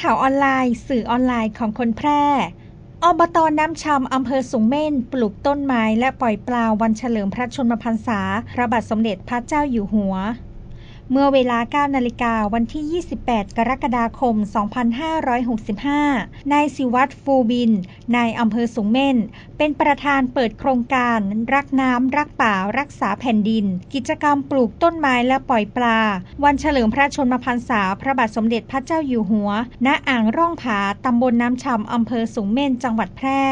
ข่าวออนไลน์ สื่อออนไลน์ของคนแพร่อบตน้ำชำอำเภอสูงเม่น ปลูกต้นไม้และปล่อยปลาวันเฉลิมพระชนมพรรษา พระบาทสมเด็จพระเจ้าอยู่หัว เมื่อเวลา 9 นาฬิกาวันที่ 28 กรกฎาคม 2565 นายสิวัตรฟูบิน นายอำเภอสูงเม่น เป็นประธานเปิดโครงการ รักน้ำ รักป่า รักษาแผ่นดิน กิจกรรมปลูกต้นไม้และปล่อยปลา วันเฉลิมพระชนมพรรษา พระบาทสมเด็จพระเจ้าอยู่หัว ณ อ่างร่องผา ตำบลน้ำชำอำเภอสูงเม่น จังหวัดแพร่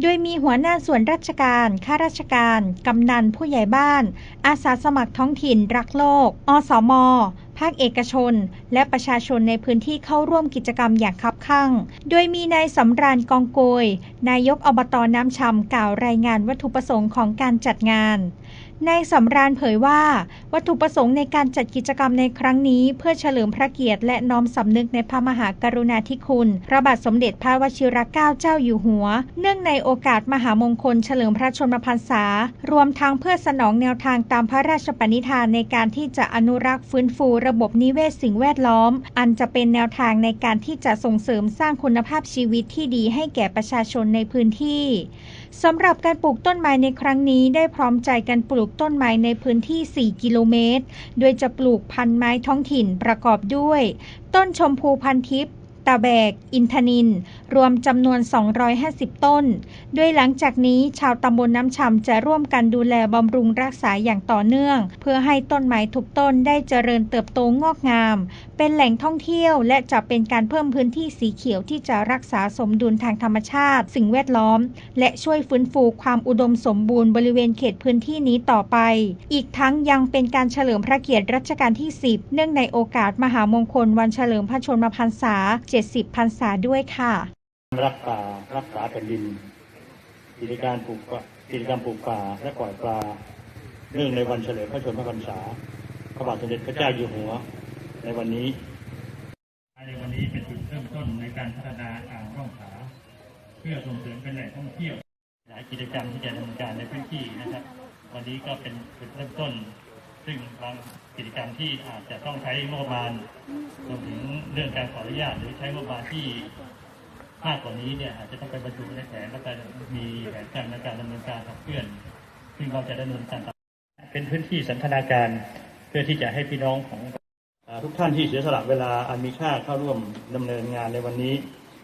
โดยมีหัวหน้าส่วนราชการ ข้าราชการ กำนัน ผู้ใหญ่บ้าน อาสาสมัครท้องถิ่น รักโลก อสมอาคเอกชน และประชาชนในพื้นที่เข้าร่วมกิจกรรมอย่างคับคั่ง โดยมีนายสำราญกองโกย นายกอบตน้ำชำกล่าวรายงานวัตถุประสงค์ของการจัดงานนายสำราญเผยว่า วัตถุประสงค์ในการจัดกิจกรรมในครั้งนี้ เพื่อเฉลิมพระเกียรติและน้อมสำนึกในพระมหากรุณาธิคุณ พระบาทสมเด็จพระวชิรเกล้าเจ้าอยู่หัว เนื่องในโอกาสมหามงคลเฉลิมพระชนมพรรษา รวมทั้งเพื่อสนองแนวทางตามพระราชปณิธานในการที่จะอนุรักษ์ฟื้นฟูระระบบนิเวศสิ่งแวดล้อม อันจะเป็นแนวทางในการที่จะส่งเสริมสร้างคุณภาพชีวิตที่ดีให้แก่ประชาชนในพื้นที่สำหรับการปลูกต้นไม้ในครั้งนี้ได้พร้อมใจกันปลูกต้นไม้ในพื้นที่ 4 กิโลเมตร โดยจะปลูกพันไม้ท้องถิ่นประกอบด้วย ต้นชมพูพันทิพย์ ตะแบก อินทนิน รวมจำนวน 250 ต้นโดยหลังจากนี้ชาวตำบลน้ำชำจะร่วมกันดูแลบำรุงรักษาอย่างต่อเนื่อง เพื่อให้ต้นไม้ทุกต้นได้เจริญเติบโตงอกงาม เป็นแหล่งท่องเที่ยวและจะเป็นการเพิ่มพื้นที่สีเขียวที่จะรักษาสมดุลทางธรรมชาติ สิ่งแวดล้อม และช่วยฟื้นฟูความอุดมสมบูรณ์บริเวณเขตพื้นที่นี้ต่อไป อีกทั้งยังเป็นการเฉลิมพระเกียรติรัชกาลที่ 10 เนื่องในโอกาสมหามงคลวันเฉลิมพระชนมพรรษา70พรรษาด้วยค่ะ รักป่ารักษาแผ่นดิน กิจการปลูกป่ากิจกรรมปลูกป่าและปล่อยปลา เนื่องในวันเฉลิมพระชนมพรรษาพระบาทสมเด็จพระเจ้าอยู่หัว ในวันนี้ ในวันนี้เป็นจุดเริ่มต้นในการพัฒนาอ่างร่องผาเพื่อส่งเสริมเป็นแหล่งท่องเที่ยวหลายกิจกรรมที่จะดำเนินการในพื้นที่นะครับ วันนี้ก็เป็นจุดเริ่มต้น ซึ่งบางกิจกรรมที่อาจจะต้องใช้งบประมาณรวมถึงเรื่องการขออนุญาตหรือใช้งบประมาณที่มากกว่านี้เนี่ยอาจจะต้องไปบรรจุในแผนและการมีแผนการในการดำเนินการขับเคลื่อน ซึ่งเราจะดำเนินการตามเป็นพื้นที่สันทนาการเพื่อที่จะให้พี่น้องของทุกท่านที่เสียสละเวลาอันมีค่าเข้าร่วมดำเนินงานในวันนี้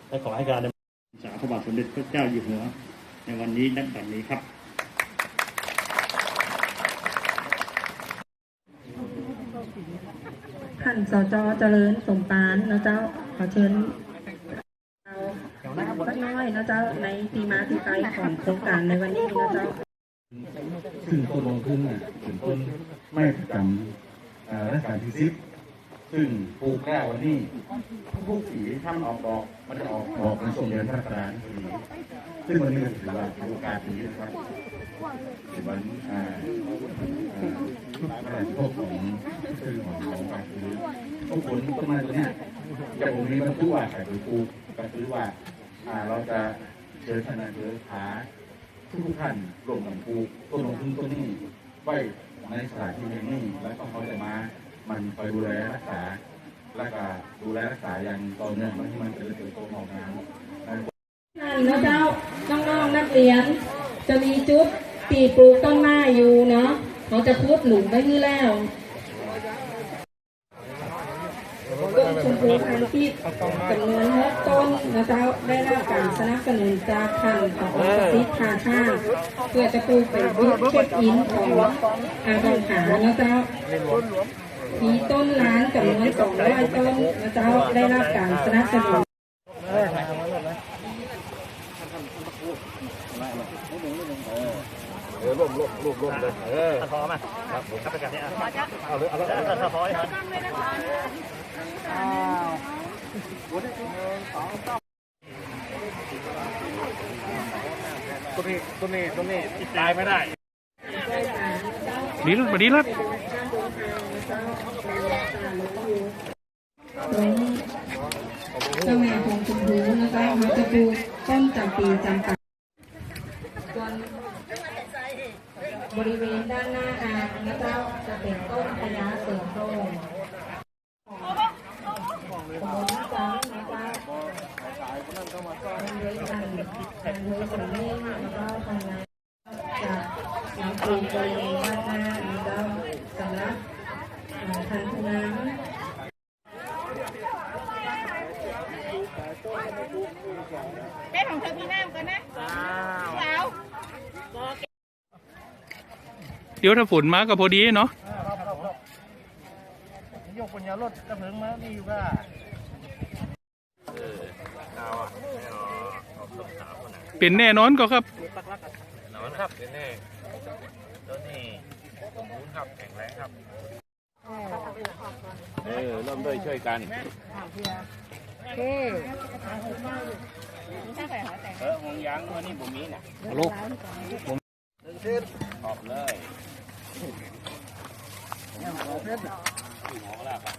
และขอให้การดำเนินสาพระบาทสมเด็จพระเจ้าอยู่หัวในวันนี้นับบัดนี้ครับ ท่านสจเจริญสมปานนะเจ้าขอเชิญเราสักน้อยนะเจ้าในทีมาที่ไปของโครงการในวันนี้นะเจ้าซึ่งต้นลงทุนน่ะเป็นต้นไม่ประจำอ่ารัชกาลที่สิบซึ่งปลูกแก้ววันนี้ทุกสีถ้ามันออกดอกมันจะออกดอกในช่วงเดือนกรกฎาคมพอดีซึ่งวันนี้ก็ถือว่าเป็นโอกาสดีนะครับเป็นวันอ่า อ่าพระราชโภคของคือของของการคือทุกคนต้นไม้ตัวเนี้ยจะผมมีบรรทุกว่าใส่ไปปลูก็คือว่าอ่าเราจะเชิญทนนายอำเภอผาทุกท่านรวมกันปลูกต้นลงทุนต้นนี้ไว้ในสถานที่แห่งนี้แล้วก็เขาจะมา มันคอยดูแลรักษา แล้วก็ดูแลรักษาอย่างต่อเนื่องไม่ให้มันเจริญเติบโตงอกงามนั่นนะเจ้าน้องๆนักเรียน จะมีจุดปีปลูกต้นไม้อยู่เนาะ เขาจะพุดหลุมไว้ที่แล้วต้นชมพูพันธุ์ที่จำนวนหกต้นนะเจ้าได้รับการสนับสนุนจากทางของสติพาชาติเพื่อจะปลูกเป็นบูธเช็คอินของอาคารหานะเจ้ามีต้นล้านจำนวนสองร้อยต้นนะเจ้าได้รับการสนับสนุน ตัวนี้ตัวนี้ตัวนี้ตายไม่ได้ดีรถมาดีรถเจ้าแม่ของชมพูนะคะเขาจะปลูกต้นจำปีจำปาส่วนบริเวณด้านหน้าอ่างนะเจ้าจะเป็นต้นพญาเสือโคร่งของตำบลน้ำจังนะเจ้า ปลูกบริเวณบ้านหน้านะเจ้าสำหรับเอ่อ ทางคูน้ำเป็นของเธอพี่น้ำก่อนนะสาวเดี๋ยวถ้าฝนมาก็พอดีเนาะยกปัญญารถกระเพิงมานี่อยู่ว่าเป็นแน่นอนก็ครับนอนครับเป็นแน่ตัวนี้สมบูรณ์ครับแข็งแรงครับ เออร่วมด้วยช่วยกันเออหงยางวันนี้ผมมีน่ะลูกขอบเลยหมอแล้วครับ